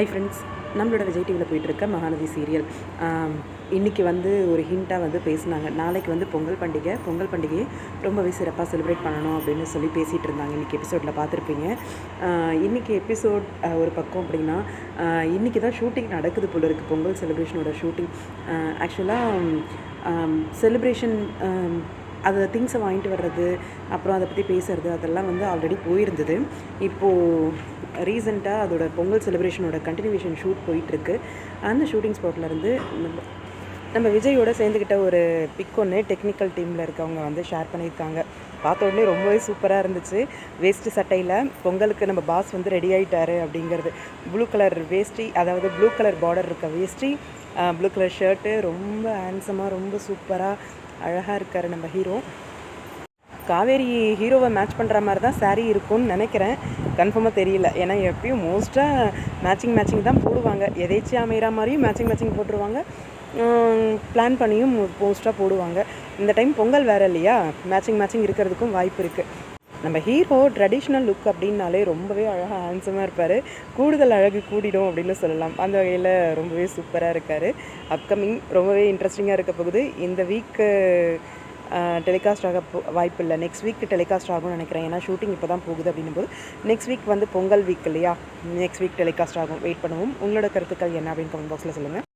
Hi friends நம்மளோட விஜய் டிவியில் போயிட்டுருக்க மகாநதி சீரியல் இன்றைக்கி வந்து ஒரு ஹிண்ட்டாக வந்து பேசினாங்க. நாளைக்கு வந்து பொங்கல் பண்டிகை. பொங்கல் பண்டிகையை ரொம்பவே சிறப்பாக செலிப்ரேட் பண்ணணும் அப்படின்னு சொல்லி பேசிகிட்டு இருந்தாங்க. இன்றைக்கி எபிசோடில் பார்த்துருப்பீங்க. இன்றைக்கி எபிசோட் ஒரு பக்கம் அப்படின்னா இன்றைக்கி தான் ஷூட்டிங் நடக்குது போல இருக்குது பொங்கல் செலிப்ரேஷனோட ஷூட்டிங் ஆக்சுவலாக செலிப்ரேஷன் அதை திங்ஸை வாங்கிட்டு வர்றது அப்புறம் அதை பற்றி பேசுறது அதெல்லாம் வந்து ஆல்ரெடி போயிருந்தது. இப்போது ரீசெண்டாக அதோட பொங்கல் செலிப்ரேஷனோட கண்டினியூவேஷன் ஷூட் போயிட்டுருக்கு. அந்த ஷூட்டிங் ஸ்பாட்லேருந்து நம்ம நம்ம விஜயோட சேர்ந்துக்கிட்ட ஒரு பிக் ஒன்று டெக்னிக்கல் டீமில் இருக்கவங்க வந்து ஷேர் பண்ணியிருக்காங்க. பார்த்த உடனே ரொம்பவே சூப்பராக இருந்துச்சு. வேஸ்ட்டு சட்டையில் பொங்கலுக்கு நம்ம பாஸ் வந்து ரெடி ஆகிட்டாரு அப்படிங்கிறது. ப்ளூ கலர் வேஸ்டி அதாவது ப்ளூ கலர் பார்டர் இருக்க வேஷ்டி ப்ளூ கலர் ஷர்ட்டு ரொம்ப ஹேண்ட்ஸமாக ரொம்ப சூப்பராக அழகாக இருக்கார் நம்ம ஹீரோ. காவேரி ஹீரோவை மேட்ச் பண்ணுற மாதிரி தான் saree இருக்கும்னு நினைக்கிறேன். கன்ஃபார்மாக தெரியல. ஏன்னா எப்பயும் மோஸ்ட்டாக மேட்சிங் மேட்சிங் தான் போடுவாங்க. எதேச்சியாக அமைகிற மாதிரியும் மேட்சிங் மேட்சிங் போட்டுருவாங்க. பிளான் பண்ணியும் மோஸ்ட்டாக போடுவாங்க. இந்த டைம் பொங்கல் வேறு இல்லையா? மேட்சிங் மேட்சிங் இருக்கிறதுக்கும் வாய்ப்பு இருக்குது நம்ம ஹீரோ ட்ரெடிஷ்னல் லுக் அப்படின்னாலே ரொம்பவே அழகாக ஹேண்ட்ஸமாக இருப்பார். கூடுதல் அழகு கூடிடும் அப்படின்னு சொல்லலாம். அந்த வகையில் ரொம்பவே சூப்பராக இருக்கார். அப்கமிங் ரொம்பவே இன்ட்ரெஸ்டிங்காக இருக்க போகுது. இந்த வீக்கு டெலிகாஸ்ட் ஆக வாய்ப்பு இல்லை. நெக்ஸ்ட் வீக் டெலிகாஸ்ட் ஆகும்னு நினைக்கிறேன். ஏன்னா ஷூட்டிங் இப்போ தான் போகுது அப்படின்னும் போது நெக்ஸ்ட் வீக் வந்து பொங்கல் வீக் இல்லையா? நெக்ஸ்ட் வீக் டெலிகாஸ்ட் ஆகும். வெயிட் பண்ணுவோம். உங்களோட கருத்துக்கள் என்ன அப்படின்னு கமெண்ட் பாக்ஸில் சொல்லுங்கள்